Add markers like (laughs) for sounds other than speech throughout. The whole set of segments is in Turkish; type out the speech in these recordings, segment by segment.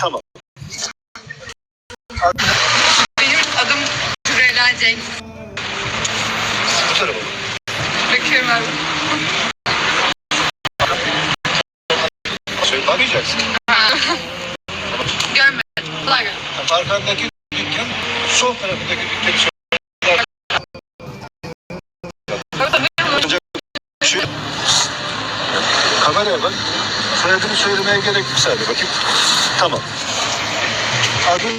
Tamam. Benim adım Süreyya Cenk. Bu tarafa bak. Bakıyorum abi. Söyle bakmayacaksın. Görmedim. Kolay gelsin. Arkandaki dükkan sol tarafındaki dükkanı söyle. Şu kameraya bak. Soyadını söylemeye gerek yok sadece bakayım. Tamam. Adın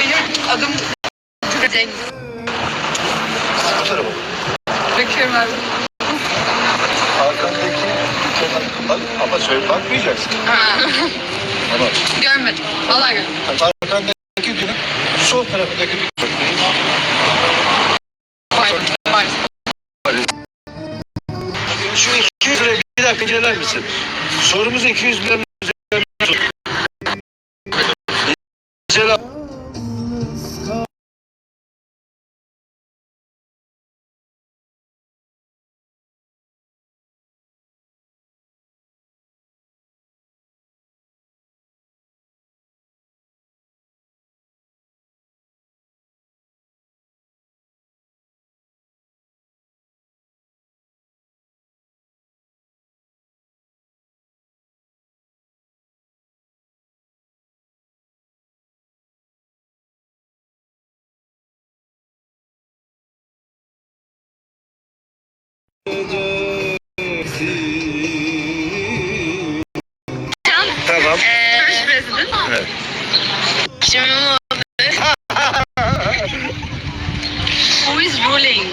Benim adım Cenk. bu tarafa bak. Bakıyorum abi. Arkandaki bak ama söyle bakmayacaksın. Tamam. Görmedim. Kolay gelsin. Arkandaki dükkan sol tarafındaki. Vay. Şu 200 lirayı bir dakika inceler misin? Sorumuz 200 lira. Shut up. Tamam. First President. Evet. Şimdi Who is ruling?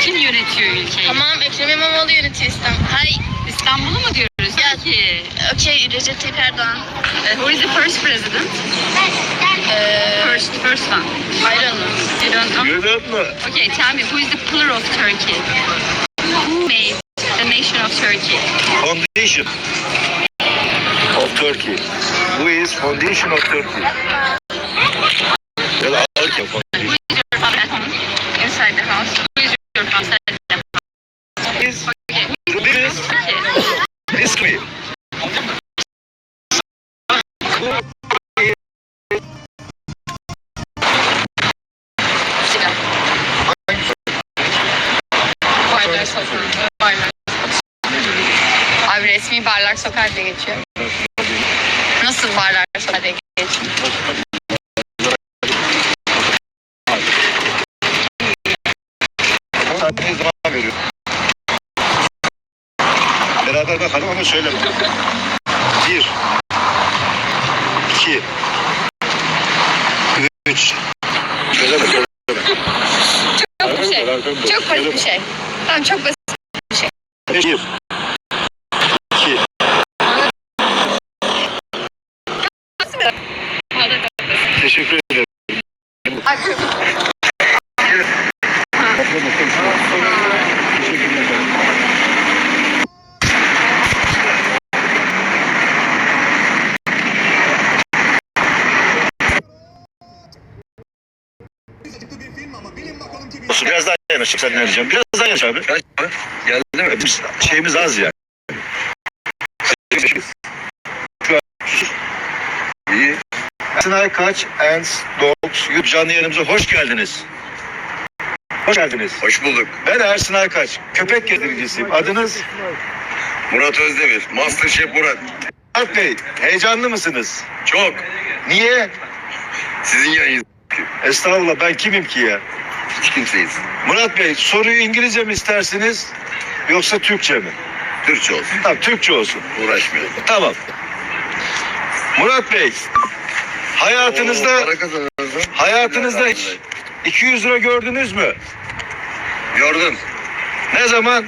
Kim yönetiyor ülkeyi? tamam Ekrem İmamoğlu yönetiyor İstanbul. Hayır. İstanbul'u mu diyoruz? Ya. Okey Recep Tayyip Erdoğan. Uh, who is the first president? Ee, First, first one. I don't know. You don't know? Gördün mü? Okay, tell me, who is the pillar of Turkey? Who made the nation of Turkey? Foundation of Turkey. Who is foundation of Turkey? Barlar diye geçiyor. Nasıl Barlar Sokağı diye geçiyor? Saniye zaman veriyor. Beraber bakalım ama söyleme. Bir. iki, Üç. Söyleme söyleme. Çok bir şey. Çok basit bir şey. Tamam çok basit. Bir. iki, Teşekkür ederim. Olsun biraz daha yanaş. Sen ne diyeceğim? Biraz daha yanaş abi. Geldi mi? Şeyimiz az ya. Sinay Kaç, Ens, Dogs, YouTube canlı yayınımıza hoş geldiniz. Hoş geldiniz. Hoş bulduk. Ben Ersin Aykaç, köpek yediricisiyim. Adınız Murat Özdemir. Masterchef Murat. Murat Bey. Heyecanlı mısınız? Çok. Niye? Sizin yayınız. Estağfurullah ben kimim ki ya? Hiç kimseyiz. Murat Bey soruyu İngilizce mi istersiniz yoksa Türkçe mi? Türkçe olsun. Tamam Türkçe olsun. Uğraşmayalım. Tamam. Murat Bey hayatınızda Oo, para kazanırız. hayatınızda hiç 200 lira gördünüz mü? Gördüm. Ne zaman?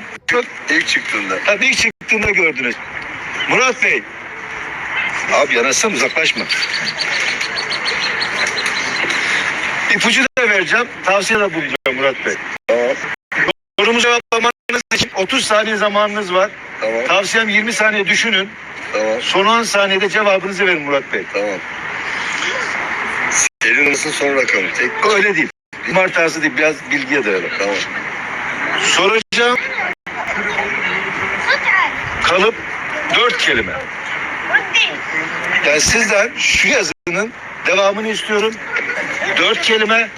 İlk çıktığında. Tabii ilk çıktığında gördünüz. Murat Bey. Abi yanaşsam uzaklaşma. İpucu da vereceğim. Tavsiye de bulacağım Murat Bey. Tamam. Sorumu cevaplamanız için 30 saniye zamanınız var. Tamam. Tavsiyem 20 saniye düşünün. Tamam. Son 10 saniyede cevabınızı verin Murat Bey. Tamam. Senin nasıl son rakamı? Tek. Öyle değil. Kumar tarzı değil. Biraz bilgiye dayalı. Tamam. Soracağım. Kalıp dört kelime. Yani sizden şu yazının devamını istiyorum. Dört kelime,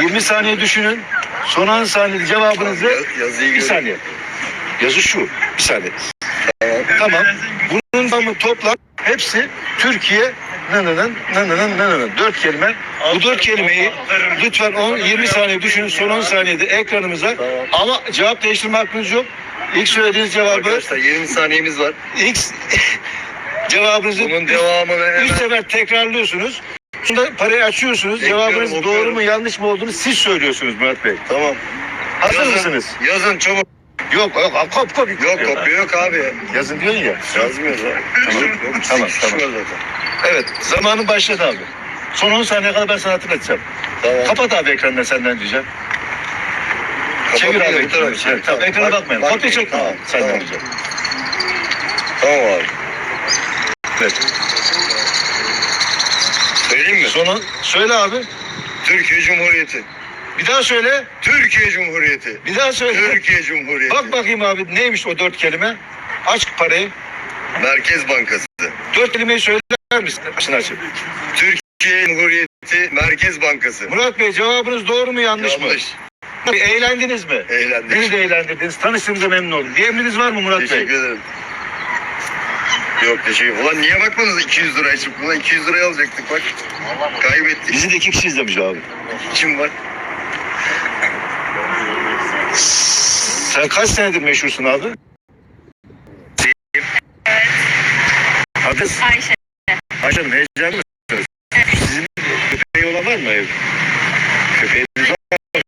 20 saniye düşünün. Son 10 saniyede cevabınızı bir saniye. Yazı şu. Bir saniye. Tamam. Bunun tamamı toplam hepsi Türkiye nanının nanının nanının. Dört kelime. Bu dört kelimeyi lütfen 10 20 saniye düşünün. Son 10 saniyede ekranımıza ama cevap değiştirme hakkınız yok. İlk söylediğiniz cevabı Arkadaşlar 20 saniyemiz var. ilk (laughs) cevabınızı Bunun devamını üç hemen sefer tekrarlıyorsunuz. Sonra parayı açıyorsunuz. Bekliyorum, Cevabınız doğru okuyorum. mu yanlış mı olduğunu siz söylüyorsunuz Murat Bey. tamam. Hazır Yazın, mısınız? Yazın çabuk. Yok yok kop kop. Yok kopya yok abi. Yazın diyorsun ya. Yazmıyoruz abi. Tamam, tamam, tamam. Evet zamanın başladı abi. Son 10 saniye kadar ben sana hatırlatacağım. Tamam. Kapat abi ekrandan senden diyeceğim. Çevir abi ekranı. tamam, Evet, tamam, ekrana Bak- bakmayın. bak- Kopya çekme Tamam, senden tamam. diyeceğim. Tamam abi. Evet. Söyleyeyim mi? Sonu söyle abi. Türkiye Cumhuriyeti. Bir daha söyle. Türkiye Cumhuriyeti. Bir daha söyle. Türkiye Cumhuriyeti. Bak bakayım abi neymiş o dört kelime? Aç parayı. Merkez Bankası. Dört kelimeyi söyler misin? Başını açıp. Türkiye Cumhuriyeti Merkez Bankası. Murat Bey cevabınız doğru mu yanlış, mı? Yanlış. Eğlendiniz mi? Eğlendik. Beni de eğlendirdiniz. Tanıştığımıza memnun oldum. Bir emriniz var mı Murat Bey? Teşekkür ederim. Yok teşekkür Ulan niye bakmadınız 200 lira için? Ulan 200 liraya alacaktık bak. Kaybettik. Bizi de iki kişi izlemiş abi. Kim var? Sen kaç senedir meşhursun abi? Adı Ayşe. Ayşe Hanım heyecanlı mısınız? Sizin köpeği olan var mı ev? Köpeğiniz var mı?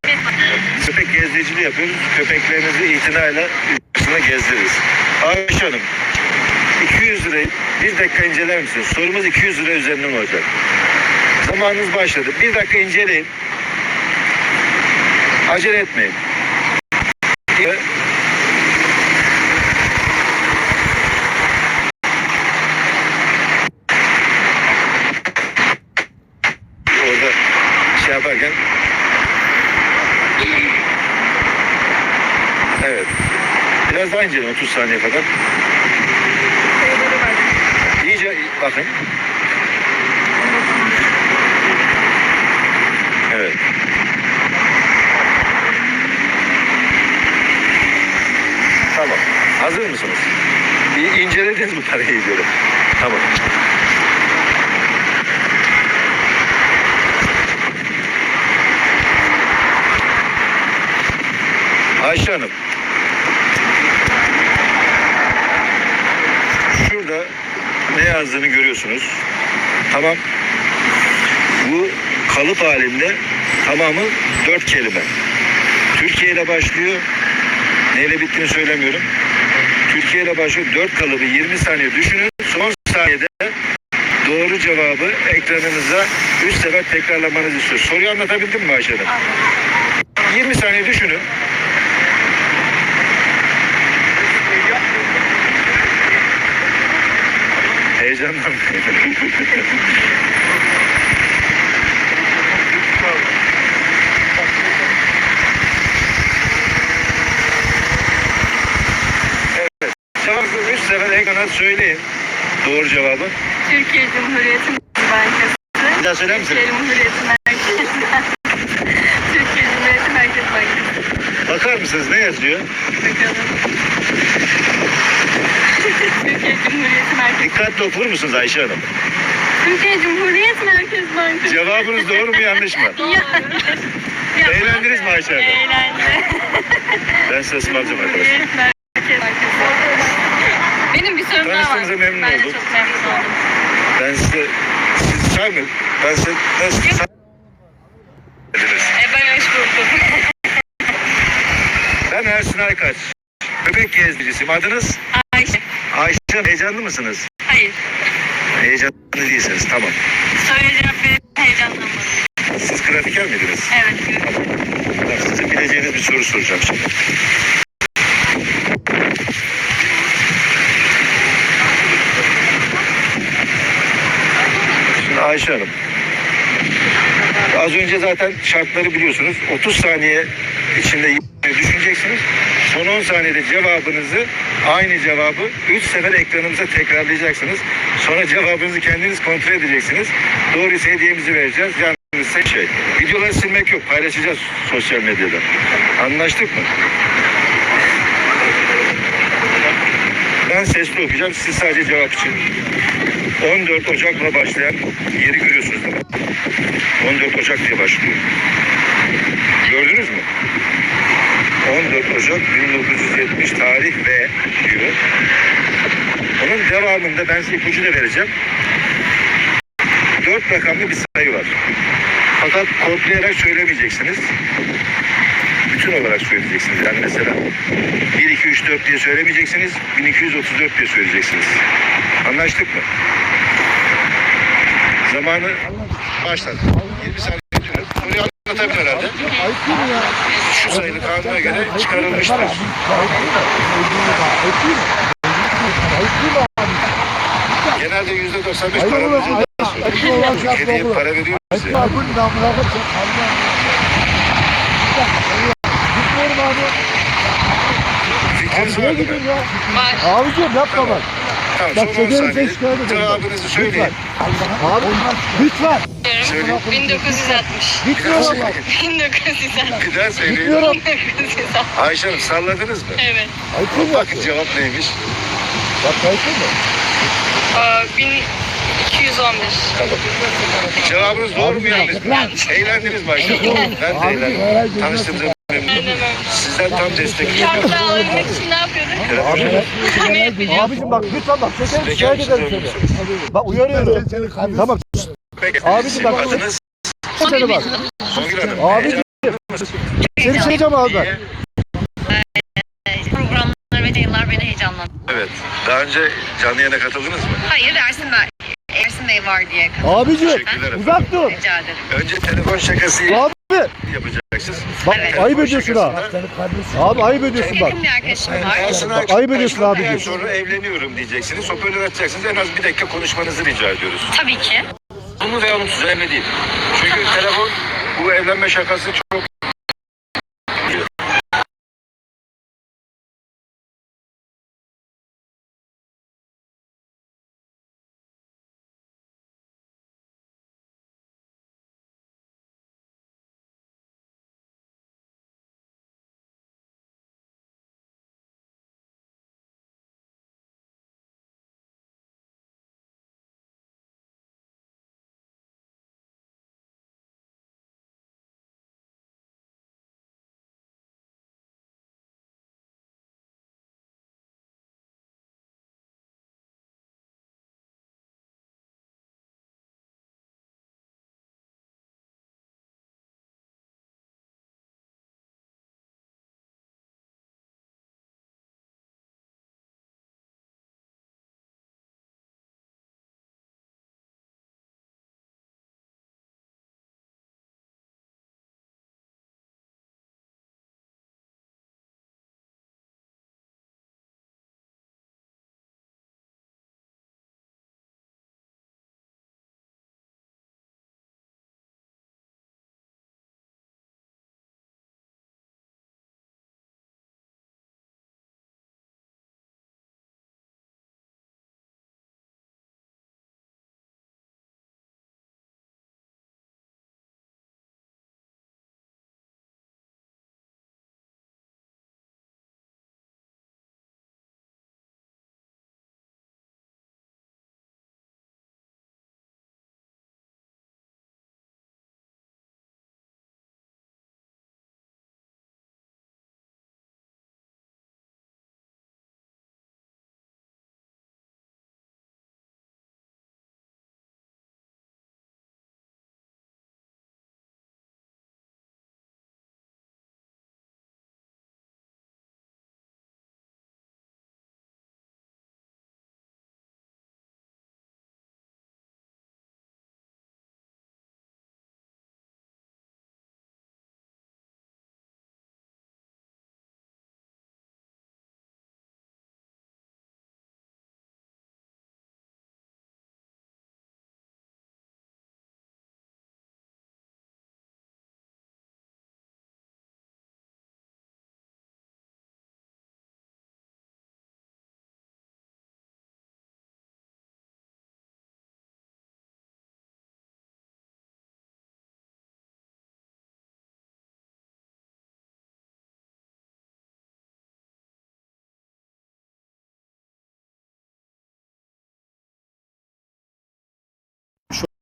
Köpek gezdiciliği yapıyoruz. Köpeklerinizi itinayla üstüne gezdiririz. Ayşe Hanım 200 lirayı bir dakika inceler misiniz? Sorumuz 200 lira üzerinden olacak. Zamanınız başladı. Bir dakika inceleyin. Acele etmeyin. Orada şey yaparken Evet. Biraz daha inceleyin 30 saniye kadar. İyice bakın. Evet. Tamam. Hazır mısınız? İncelediniz mi parayı diyorum. Tamam. Ayşe Hanım. Şurada ne yazdığını görüyorsunuz. Tamam. Bu kalıp halinde tamamı dört kelime. Türkiye ile başlıyor. Neyle bittiğini söylemiyorum. Türkiye ile başlıyor. Dört kalıbı 20 saniye düşünün. Son saniyede doğru cevabı ekranınıza üç sefer tekrarlamanızı istiyor. Soruyu anlatabildim mi Ayşe Hanım? 20 saniye düşünün. Heyecandan. (laughs) evet. Cevabı sefer ekrana söyleyin. Doğru cevabı. Türkiye Cumhuriyeti Bankası. Bir daha söyler misiniz? Türkiye Cumhuriyeti Merkez (laughs) Türkiye Cumhuriyeti Merkez Bankası. Bakar mısınız ne yazıyor? Bakalım. (laughs) Türkiye Cumhuriyeti Merkez Dikkatli okur musunuz Ayşe Hanım? Türkiye Cumhuriyet Merkez Bankası. Cevabınız doğru mu yanlış mı? (laughs) Ya. Eğlendiniz mi Ayşe Hanım? Eğlendi. Ben size ısmarlayacağım arkadaşlar. Merkez Bankası. Benim memnun ben oldum. çok memnun oldum. Ben size, siz say mı? Ben size nasıl say? E ben hoş buldum. (laughs) Ben Ersin Aykaç. Köpek gezdirisiyim. Adınız? Ayşe. Ayşe heyecanlı mısınız? Hayır. Heyecanlı değilsiniz. Tamam. Cevap verip heyecanlanmadım. Siz grafiker miydiniz? Evet. Ben size bileceğiniz bir soru soracağım şimdi. Ayşe Hanım. Az önce zaten şartları biliyorsunuz. 30 saniye içinde düşüneceksiniz. Son 10 saniyede cevabınızı aynı cevabı 3 sefer ekranımıza tekrarlayacaksınız. Sonra cevabınızı kendiniz kontrol edeceksiniz. Doğruysa hediyemizi vereceğiz. Yanlışsa şey. Videoları silmek yok. Paylaşacağız sosyal medyada. Anlaştık mı? Ben sesli okuyacağım. Siz sadece cevap için. 14 Ocak'la başlayan yeri görüyorsunuz mi? 14 Ocak diye başlıyor. Gördünüz mü? 14 Ocak 1970 tarih ve diyor. Onun devamında ben size ipucu da vereceğim. 4 rakamlı bir sayı var. Fakat kodlayarak söylemeyeceksiniz. Bütün olarak söyleyeceksiniz. Yani mesela 1, 2, 3, 4 diye söylemeyeceksiniz. 1234 diye söyleyeceksiniz. Anlaştık mı? Zamanı başladı. 20 saniye diyorum. Soruyu anlatabilir herhalde. Şu sayılı kanuna göre çıkarılmıştır. Genelde yüzde 95 para veriyor. Hediye para veriyor bize. Fikriniz var? Var. Abicim yapma bak. Tamam, Bak, son 10 şekerim saniye. Cevabınızı söyleyin. Abi lütfen. Söyleyin. 1960. Gitmiyor Allah. 1960. Bir daha söyleyin. Gitmiyorum. 1960. Ayşe Hanım salladınız mı? Evet. Ayıp mı Bakın yaptın? cevap neymiş? Bak ayıp mı? Aa, 1211. Tamam. Cevabınız doğru mu yanlış mı? Eğlendiniz mi Ayşe Hanım? Ben de eğlendim. Tanıştığımıza. Sizden tam destek. Şarkı alabilmek için ne yapıyorduk? Ne biliyorum. Abicim bak lütfen bak Bekar şikayet ederim seni. Bak uyarıyorum. Tamam. Abicim bak- Adınız seni bak. Songül Hanım. Abicim seni seveceğim abi ben. Programlar ve yayınlar beni heyecanlandı. Evet. Daha önce canlı yayına katıldınız mı? Hayır Ersin Bey, Ersin Bey var diye Abicim uzak dur. rica ederim. Önce telefon şakası Abi yapacaksınız. bak Evet. ayıp ediyorsun ha. Abi ayıp ediyorsun bak. Yakın bir arkadaşım var. Ersin Bak, ayıp ediyorsun abicim. Sonra evleniyorum diyeceksiniz. Hoparlör açacaksınız. En az bir dakika konuşmanızı rica ediyoruz. Tabii ki. Bunu ve olumsuz önemli değil. Çünkü telefon bu evlenme şakası çok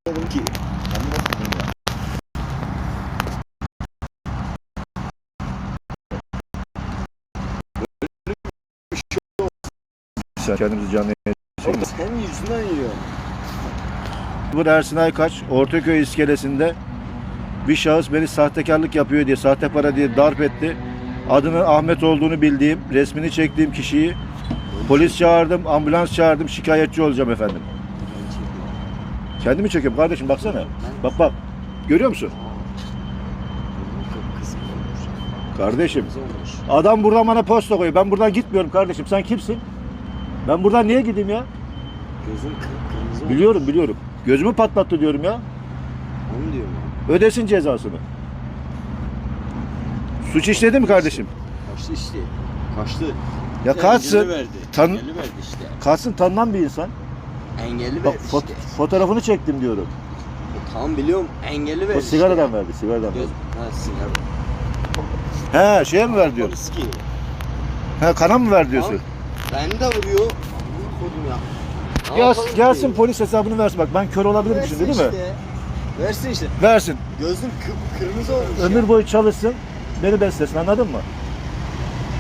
Gözüm ki. Ben nasıl diyeyim ya? Kendimizi canlı Oğlum senin yüzünden yiyor. Bu Ersin Aykaç Ortaköy iskelesinde bir şahıs beni sahtekarlık yapıyor diye, sahte para diye darp etti. Adının Ahmet olduğunu bildiğim, resmini çektiğim kişiyi polis çağırdım, ambulans çağırdım, şikayetçi olacağım efendim. Kendimi çekiyorum kardeşim baksana. Bak bak. Görüyor musun? Kardeşim. Adam buradan bana posta koyuyor. Ben buradan gitmiyorum kardeşim. Sen kimsin? Ben buradan niye gideyim ya? Gözüm kırmızı Biliyorum biliyorum. Gözümü patlattı diyorum ya. Onu diyorum Ödesin cezasını. Suç işledi mi kardeşim? Kaçtı işte. Kaçtı. Ya kaçsın. Tan- verdi işte. Kaçsın tanınan bir insan. Engelli Bak fot- işte. fotoğrafını çektim diyorum. Tamam biliyorum engelli verdi O sigaradan verdi, sigaradan Göz... verdi. Ha sigara. He, şeye mi ver diyor? Polis ki. He, kana mı ver diyorsun? Ben de vuruyor. Bunu koydum ya. Ne Gel, yapalım gelsin ki? polis hesabını versin. Bak ben kör olabilirim Versin şimdi değil mi? işte. Versin işte. Versin. Gözüm kı- kırmızı olmuş ya. Ömür boyu çalışsın. Beni beslesin anladın mı?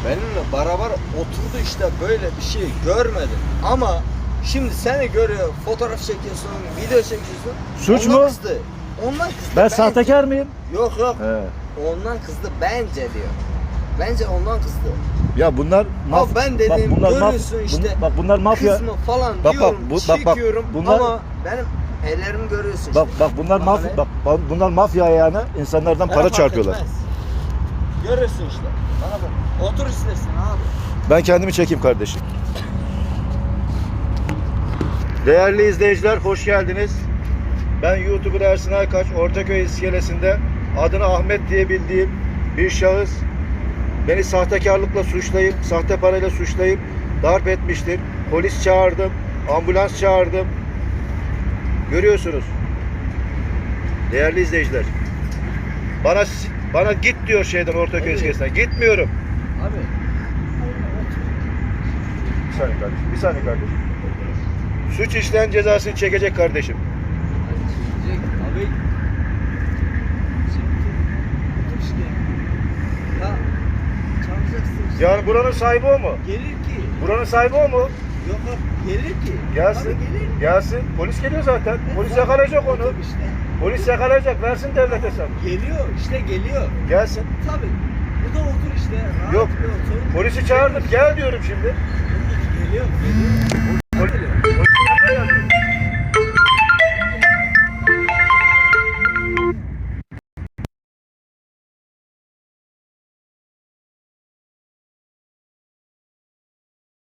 Benimle beraber oturdu işte böyle bir şey görmedim. Ama şimdi seni görüyor, fotoğraf çekiyorsun, video çekiyorsun. Suç ondan mu? Kızdı. Ondan kızdı. Ben bence. sahtekar mıyım? Yok yok. He. Ondan kızdı bence diyor. Bence ondan kızdı. Ya bunlar Ama ben dedim bunlar görüyorsun maf- işte. bun- bak bunlar mafya. Kızma falan bak, diyorum, bu- bak, bak, çekiyorum bunlar- ama benim ellerimi görüyorsun Bak işte. bak bunlar Bak mafya bak bak, bunlar mafya ayağına insanlardan Bana para çarpıyorlar. etmez. İşte. Bana bak. Otur istesin abi. Ben kendimi çekeyim kardeşim. Değerli izleyiciler hoş geldiniz. Ben YouTuber Ersin Aykaç Ortaköy iskelesinde adını Ahmet diye bildiğim bir şahıs beni sahtekarlıkla suçlayıp, sahte parayla suçlayıp darp etmiştir. Polis çağırdım, ambulans çağırdım. Görüyorsunuz. Değerli izleyiciler. Bana bana git diyor şeyden Ortaköy Evet. iskelesinden. Gitmiyorum. Abi. Bir saniye kardeşim. Bir saniye kardeşim. Suç işleyen cezasını çekecek kardeşim. Yani buranın sahibi o mu? Gelir ki. Buranın sahibi o mu? Yok yok. Gelir ki. Gelsin. Gelir. Gelsin. Polis geliyor zaten. Polis yakalayacak onu. İşte. Polis yakalayacak. Versin devlet hesabı. Geliyor. işte geliyor. Gelsin. Tabii. Bu da otur işte. Rahat Yok. otur. Polisi çağırdım. Gel diyorum şimdi. Geliyor. Geliyor.